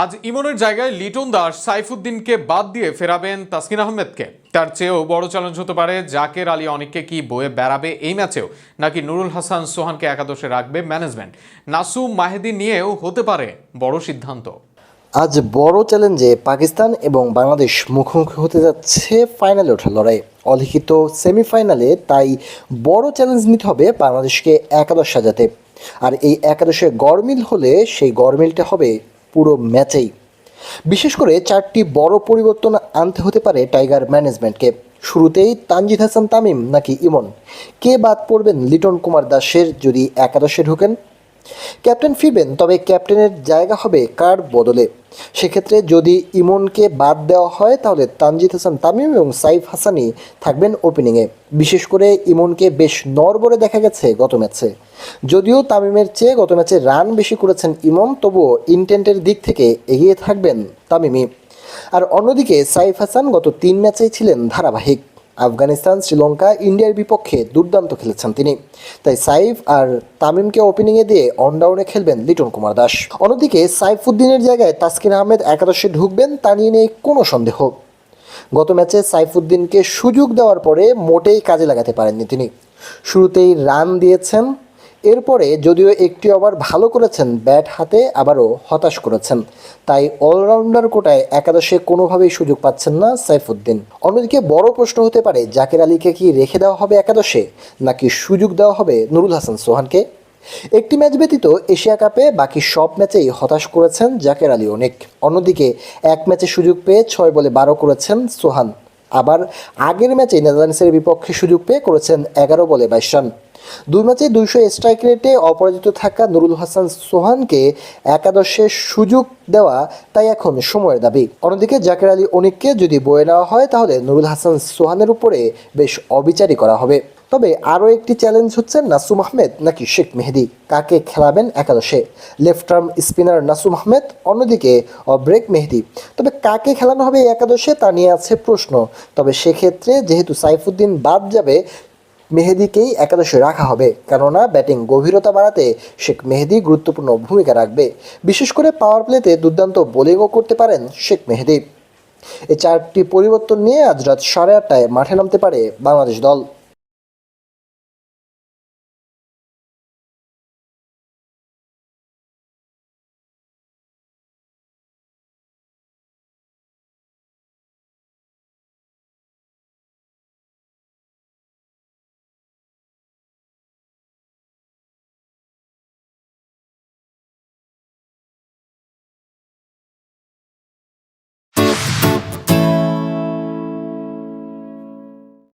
আজ ইমনের জায়গায় লিটন দাস সাইফুদ্দিনকে বাদ দিয়ে ফেরাবেন তাসকিন আহমেদকে। তার চেয়েও বড় চ্যালেঞ্জ হতে পারে জাকের আলী অনেককে কি বয়ে বেড়াবে এই ম্যাচেও, নাকি নুরুল হাসান সোহানকে একাদশে রাখবে ম্যানেজমেন্ট নাসুম মাহেদি নিয়েও হতে পারে বড় সিদ্ধান্ত। আজ বড় চ্যালেঞ্জে পাকিস্তান এবং বাংলাদেশ মুখোমুখি হতে যাচ্ছে ফাইনালে ওঠার লড়াই অলিখিত সেমিফাইনালে তাই বড় চ্যালেঞ্জ নিতে হবে বাংলাদেশকে একাদশ সাজাতে। আর এই একাদশে গড়মিল হলে সেই গড়মিলটা হবে পুরো ম্যাচেই। বিশেষ করে চারটি বড় পরিবর্তন আনতে হতে পারে টাইগার ম্যানেজমেন্টকে। শুরুতেই তানজিদ হাসান তামিম নাকি ইমন? কে বাদ পড়বেন লিটন কুমার দাসের যদি একাদশে ঢোকেন? ক্যাপ্টেন ফিরবেন, তবে ক্যাপ্টেনের জায়গা হবে কার বদলে? সেক্ষেত্রে যদি ইমনকে বাদ দেওয়া হয়, তাহলে তানজিদ হাসান তামিম এবং সাইফ হাসানি থাকবেন ওপেনিংয়ে বিশেষ করে ইমনকে বেশ নড়বড়ে দেখা গেছে গত ম্যাচে। যদিও তামিমের চেয়ে গত ম্যাচে রান বেশি করেছেন ইমন, তবুও ইন্টেন্টের দিক থেকে এগিয়ে থাকবেন তামিমি আর অন্যদিকে সাইফ হাসান গত তিন ম্যাচেই ছিলেন ধারাবাহিক। আফগানিস্তান, শ্রীলঙ্কা, ইন্ডিয়ার বিপক্ষে দুর্দান্ত খেলেছেন তিনি। তাই সাইফ আর তামিমকে ওপেনিংয়ে দিয়ে অনডাউনে খেলবেন লিটন কুমার দাস। অন্যদিকে সাইফুদ্দিনের জায়গায় তাসকিন আহমেদ একাদশে ঢুকবেন, তা নিয়ে নেই কোনো সন্দেহ। গত ম্যাচে সাইফুদ্দিনকে সুযোগ দেওয়ার পরে মোটেই কাজে লাগাতে পারেননি তিনি। শুরুতেই রান দিয়েছেন এরপরে যদিও একটি ওভার ভালো করেছেন, ব্যাট হাতে আবারও হতাশ করেছেন। তাই অলরাউন্ডার কোটায় একাদশে কোনোভাবেই সুযোগ পাচ্ছেন না সাইফুদ্দিন। অন্যদিকে বড় প্রশ্ন হতে পারে, জাকের আলীকে কি রেখে দেওয়া হবে একাদশে, নাকি সুযোগ দেওয়া হবে নুরুল হাসান সোহানকে? একটি ম্যাচ ব্যতীত এশিয়া কাপে বাকি সব ম্যাচেই হতাশ করেছেন জাকের আলী অনেক। অন্যদিকে এক ম্যাচে সুযোগ পেয়ে ছয় বলে বারো করেছেন সোহান। আবার আগের ম্যাচে নেদারল্যান্ডসের বিপক্ষে সুযোগ পেয়ে করেছেন এগারো বলে বাইশ রান। দুই ম্যাচে দুইশো স্ট্রাইক রেটে অপরাজিত থাকা নুরুল হাসান সোহানকে একাদশে সুযোগ দেওয়া তাই এখন সময়ের দাবি। অন্যদিকে জাকের আলী অনিককে যদি বয়ে নেওয়া হয়, তাহলে নুরুল হাসান সোহানের উপরে বেশ অবিচারই করা হবে। তবে আরও একটি চ্যালেঞ্জ হচ্ছে নাসুম আহমেদ নাকি শেখ মেহেদি? কাকে খেলাবেন একাদশে? Left arm spinner Nasum Ahmed, অন্যদিকে অব্রেক মেহেদি। তবে কাকে খেলানো হবে এই একাদশে তা নিয়ে আছে প্রশ্ন। তবে সেক্ষেত্রে যেহেতু সাইফুদ্দিন বাদ যাবে মেহেদিকেই একাদশে রাখা হবে। কেননা, ব্যাটিং গভীরতা বাড়াতে শেখ মেহেদি গুরুত্বপূর্ণ ভূমিকা রাখবে। বিশেষ করে পাওয়ার প্লেতে দুর্দান্ত বোলিংও করতে পারেন শেখ মেহেদি। এই চারটি পরিবর্তন নিয়ে আজ রাত সাড়ে আটটায় মাঠে নামতে পারে বাংলাদেশ দল।